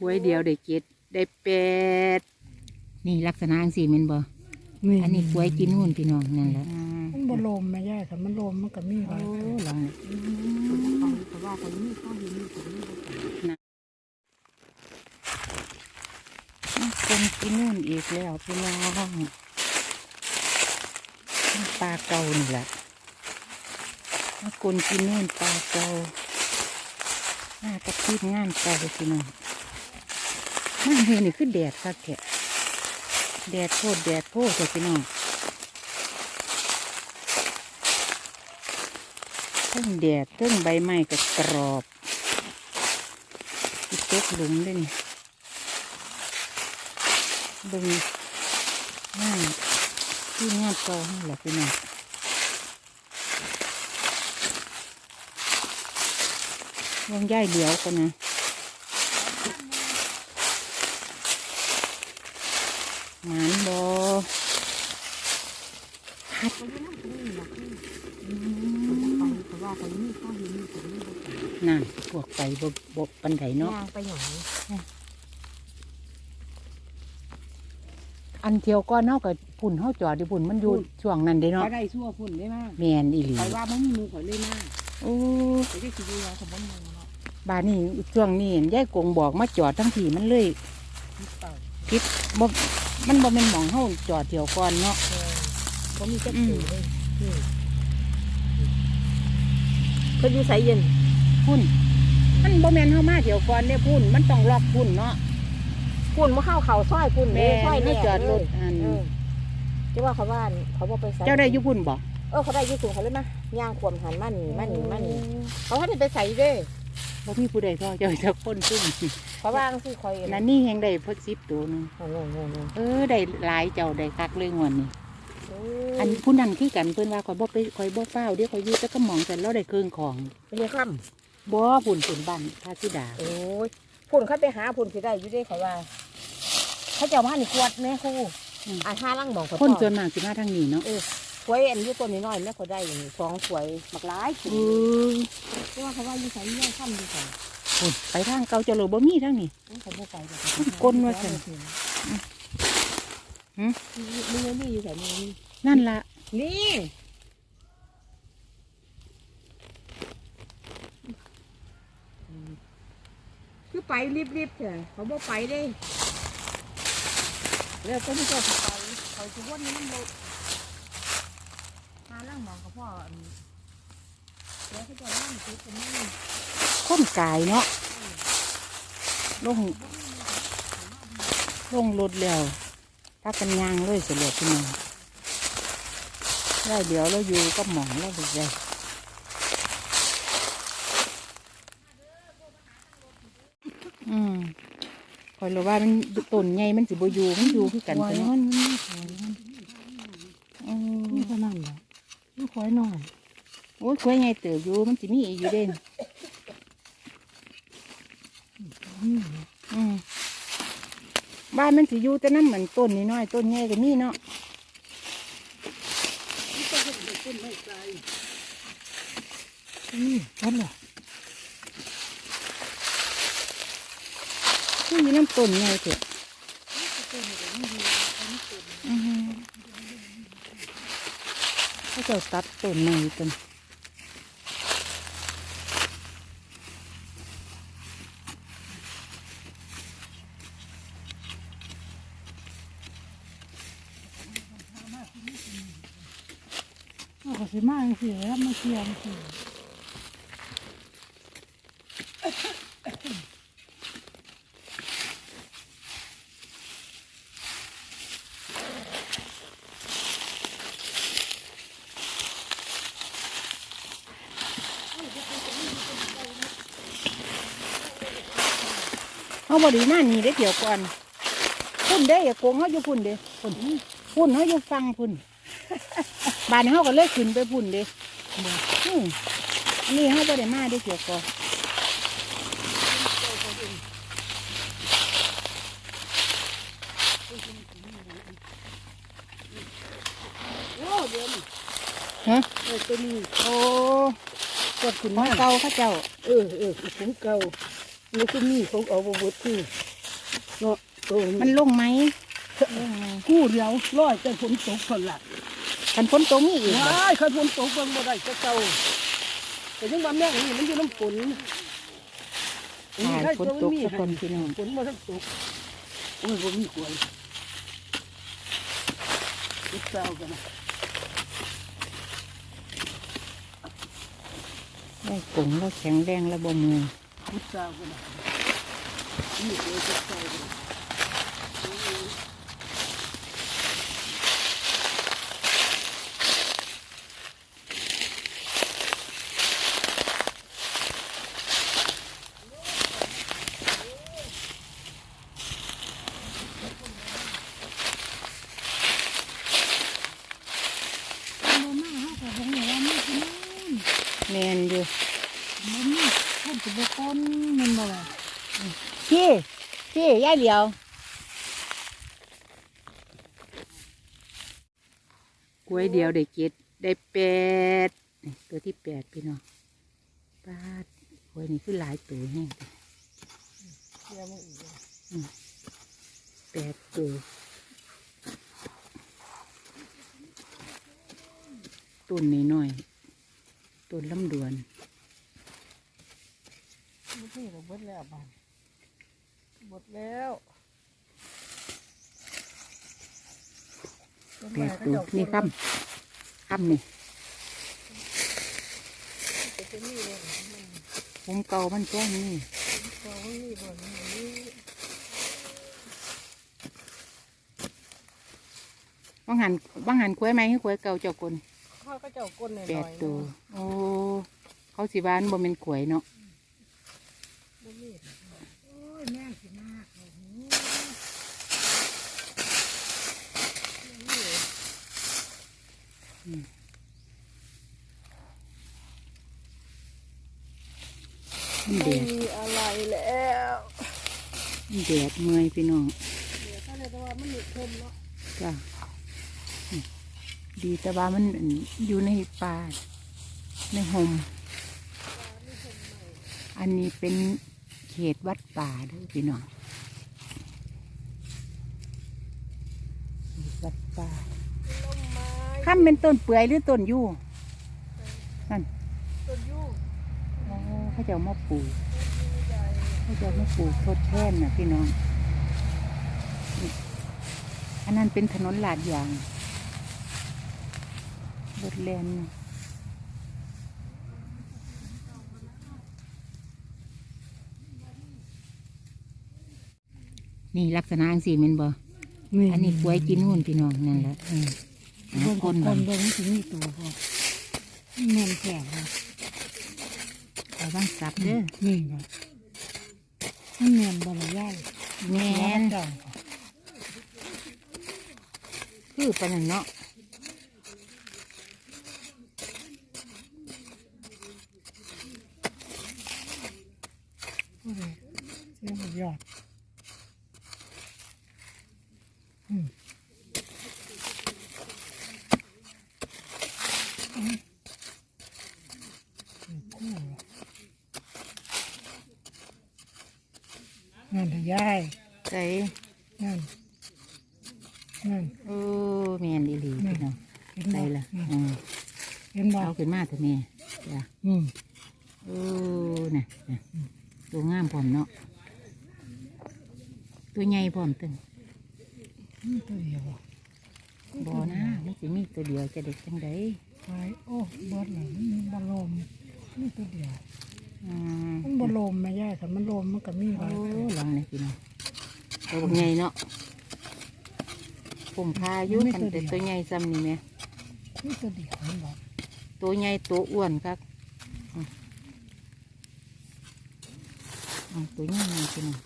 กล้วยเดียวได้เจ็ดได้แปดนี่ลักษณะจังสี่แมันบ่อันนี้กล้วยกินนู่นพี่น้องนั่นแหละมันบ่ลมแม่ย่าค่ะมันลมมันก็มีหลายโอ้ลองเพราะว่าคนนี้ข้าวดีนี่คนนี้คนกินนู่นอีกแล้วพี่น้องปลาเก่านี่แหละคนกินนู่นปลาเก่าหน้ากระติบงานเก่าพี่น้อง มันเห็นนี่คือแดดค่ะแกะแดดโพดแดดโพดเลยพี่น้องเทั้งแดดเทั้งใบไม้ก็กรอบที่ตกหลุมเลยนี่บึงงานที่งานเก่าให้แหละพี่น้องวงย่ายเดียวกันนะหมานบอ ฮัดเพราะว่าคนนี้ข้าวดีนี่คนนี้นั่นพวกไปบบกปันไดเนาะยางไปหยอันเที่ยวก้อนเนากับพุ่นเฮาจอดดิพุ่นมันอยู่ช่วงนั้นเด้เนาะได้ชั่วฝุ่นได้มากแมนอีหลีไปว่ามันมีมือขอยเลยมากโอ้ไปได้คิดดูว่าสมมติมือเนาะบานนี้ช่วงนี้ยายกงบอกมาจอดทั้งทีมันเลยคิดเปล่าพิษบ่มันบ่เป็นหมองเฮาจอดเที่ยวก่อนเนาะ เออเขามีจักรถือเลยนี่เขาอยู่ใสเย็นพุ่น มันบ่แม่นเฮามาเที่ยวก่อนเด้พุ่น มันต้องล็อกพุ่นเนาะฝุ่นมาเข้าเขาซอยฝุ่นแม่ซอยไม่แน่จอดรถอันเออจะว่าเขาว่าเขาบอกไปใส่เจ้าได้อยู่พุ่นบ่เออเขาได้อยี่สูงเขาเลยมะย่างขวมหันมาหนีมาหนีมาหนีเขาให้ไปใส่เด้บ่มีผู้ใดพอเจ้าจะคนซุ่มเพราะว่าสิคอยนั่นนี่แฮงได้พด10ตัวหนึงโน่นโน่นโน่นโน่นเออได้หลายเจ้าได้คักเลยงวดนี้โอ้อัยนผู้นั้นคือกันเพิ่นว่าข่อยบ่ไปข่อยบ่เฝ้าวเดี๋ยวข่อยอยู่แต่ก็มองแต่เราได้เครื่องของเป็นยังค่บ่พุ่นเป็นบ้านพระธิดาำโอ้ยพุ่นเขาไปหาพุ่นสิได้อยู่เด้เขาว่า เขาจะเอามาหนีขวดแม่ครูอ่าห้าลังบอกเขาคนต่อส่วนมากสิมาทางนี้เนาะขวยอันนี้ตัวน้อยๆแม่เขาได้อย่างนี้สองขวยบักหลายเออเพราะว่าเขาว่าอยู่ใส่ย่อยค่ำอยู่ใส่พุ่นไปทางเก่าเจ้าโลบ่มีทางนี้ เขาไม่ใส่เดี๋ยวมันกลนว่าซั่นหืม มือนี่อยู่ใส่มือนี่นั่นล่ะนี่คือไปรีบๆเถอะเขาบอกไปเด้แล้วก็ไม่ชอบไปเขาจะวนนี้มันลดมาล่างมองกับพ่ออันนี้แล้วเขาจะล่างคิดกันนี่คนกายเนาะลงลงรถแล้ว ถ้ากันยางเลยเสียเลยพี่น้องได้เดี๋ยวเราอยู่กับหมองเราเลยอืมคอยรู้ว่ามันต้นใหญ่มันสิบอยู่มันอยู่คือกันหวยเนาะมันนี่หวยมันอืมนี่เท่านั้นแหละนี่หวยหน่อยโอ้ยควยใหญ่เติบอยู่มันสิมีอีกอยู่เด่นนี่ อืมบ้าน มันสิอยู่แต่น้ำเหมือนต้นน้อยๆต้นใหญ่ก็มีเนาะนี่นั่นแหละคือมีน้ำต้นใหญ่เถอะอือฮึเขาเจะตัดต้นใหม่ต้น สิมาจังซี่แล้วมาเทียวจังซี่เขาบริมานี่ได้เกี่ยวก่อนพุ่นได้อย่าโกงเขาอยู่พุ่นเด้พุ่นพุ่นเขาอยู่ฟังพุ่น บานเขาก็เลยขึ้นไปพุ่นเด้อืมอันนี่เขาบริมาได้เกี่ยวก่อนโอ้เดี๋ยวนี้ฮะเออตัวนี้โอ้กดขึ้นมาเก่าข้าเจ้า เออเออของเก่านี่ก็มีของเอาบวชคือเนาะมันลงไหมลงไหมกู้เดียวร้อยแต่ฝนตกคนละ กันฝนตกมีอีกบ่ว้ายคันฝนตกเบิ่งบ่ได้จะเจ้าแต่ยังว่าแม่งนี่มันอยู่น้ำฝนผ่านฝนตกสักคนพี่น้องฝนมาทั้งตกโอ้ยบ่มีกวนลูกสาวกันนะได้กงแล้วแข็งแรงแล้วบ่มือลูกสาวกันนะนี่เดี๋ยวจะใส่กันนะ บ่มาเฮาก็บ่รู้ว่ามีกิน แมนอยู่ บ่มีคนสิบ่คนแมันบ่ล่ะ พี่พี่ ยายเหลียวกล้วยเดียวได้เจ็ดได้แปดตัวที่แปดพี่น้องปาดกล้วยนี่คือหลายตัวแห้งแปดตัวต้นนี้หน้อยต้นลำดวนไม่ใช่เราเบิดแล้วบ้าน หมดแล้วแปดตัวนี่ค่ำค่ำนี่จะเป็นนี่เลยมันผมเก่ามันแจ้งนี่พอมันมีบ่อนมันนี่ว่างหันว่างหันกล้วยไหมให้กล้วยเก่าเจ้าคนข้าก็เจ้าก้นหน่อยแปๆดนะตัวโอ้เขาสิบ้านบ่เป็นกล้วยเนาะ บ่มี โอ้ยแม่งสิมากโอ้โห มันแดไม่ดมีอะไรแล้วมันแดดเมื่อยพี่น้องเดี๋ยวถ้าเลยแต่ว่ามันหนุกคมเนาะจ้ะอืมดีแต่ว่ามันอั่นอยู่ในป่าในหมอันนี้เป็นเขตวัดป่าเด้อพี่น้องเขตวัดป่าต้นไม้ ข้ามเป็นต้นเปื่อยหรือต้นยู่นั่นต้นยูงโอ้เขาจะเอามาปลูกต้นยูงใหญ่เขาจะเอามาปลูกทดแทนนะพี่น้องนี่อันนั้นเป็นถนนลาดยางรถแลนนี่ลักษณะสีมันบ่อันนี้กล้วยกินนู่นพี่น้องนั่นแหละอืม เบิ่งคคนนบ่เบิ่งสิมีตัวพอแม่นแข็งนะเอาบ้างสับเด้อนี่นะมันแม่นบ่ละยายแม่นเจ้าคือปานนันเนาะผู้ใดเสียงยอดอืมอืมคู่นั่นเถอะ ยายใส่นั่นนั่นโอ้แม่นอีหลีพี่น้องเห็นใส่บ่ละนั่นอืมเห็นบ่เอาขึ้นมาเถอะแม่จ้ะอืมโอ้น่ะน่ะตัวงามพร้อมเนาะตัวใหญ่พร้อมตึงนี่ตัวเดียวบ่นะมันสิมีตัวเดียวจะเด็กจังไดไปโอ้เบิดเลยมันบอลมนี่ตัวเดียว อืมมันบอลมไม่ย่ายแต่มันลมมันก็มีหโอ้ลายตัวลองเลยพี่น้องตัวบักใหญ่เนาะผมพาอยุคันแต่ตัวใหญ่ซ้ำนี่แหม่นี่ตัวเดียวมันบอกตัวใหญ่ตัวอ้วนครับอืมอืมตัวใหญ่ๆพี่น้อง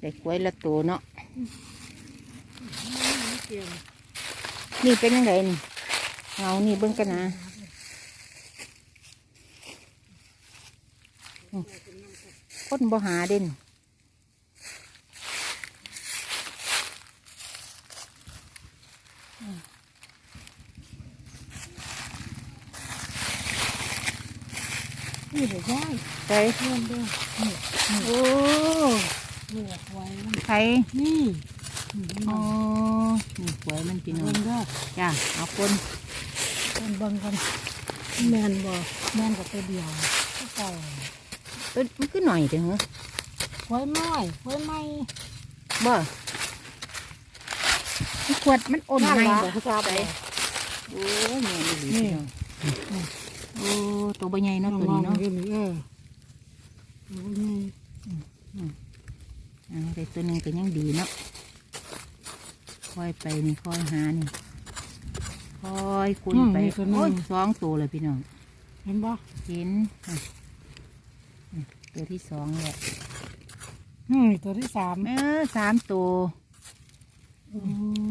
แต่กล้วยละตัวเนาะ เกี่ยวนี่เป็นยังไงนี่ เงานี่เบิ่งกันนะอืมคนบ่หาเด่นนี่เดี๋ยวย่ายใส่เพื่อนเด้อโอ้นี่แหละไว้มันไข่นี่อ๋อนี่หวยมันพี่น้อเบิ่งงเด้อจ้าเอาคนค นเบิ่งกันแม่นบ่แม่นกับตัวเดียวเก่าตัวมันคือหน่อยเด้อเหรอไว้น้อยไว้ไม่บ่มันขวดมันอ่อนไหมบ่ครับใส่โอ้ยแม่นดีพี่น้องโอ้ตัวใบใหญ่เนาะตัวนี้เนาะ เออโอ้ยอ่าแต่ตัวหนึงก็ยังดีเนาะค่อยไปนี่ค่อยหานี่ ค่อยคุนไปโอ้ยสองตัวเลยพี่น้องเห็นบ่เห็นอะอะตัวที่สองแหละอืมตัวที่สามเออสามตัว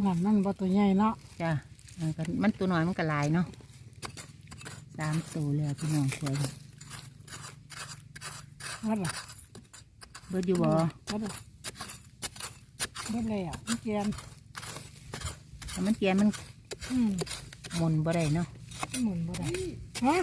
นั่นมันบ่ตัวใหญ่เนาะจ้ะมันก็มันตัวน้อยมันก็หลายเนาะสามตัวแล้วพี่น้องสวยวัดล่ะเบิดอยู่บ่วัดล่ะเบิดแล้วมันเกียนแต่มันเกียนมันอืม หมุนบ่ได้เนาะหมุนบ่ได้ฮะ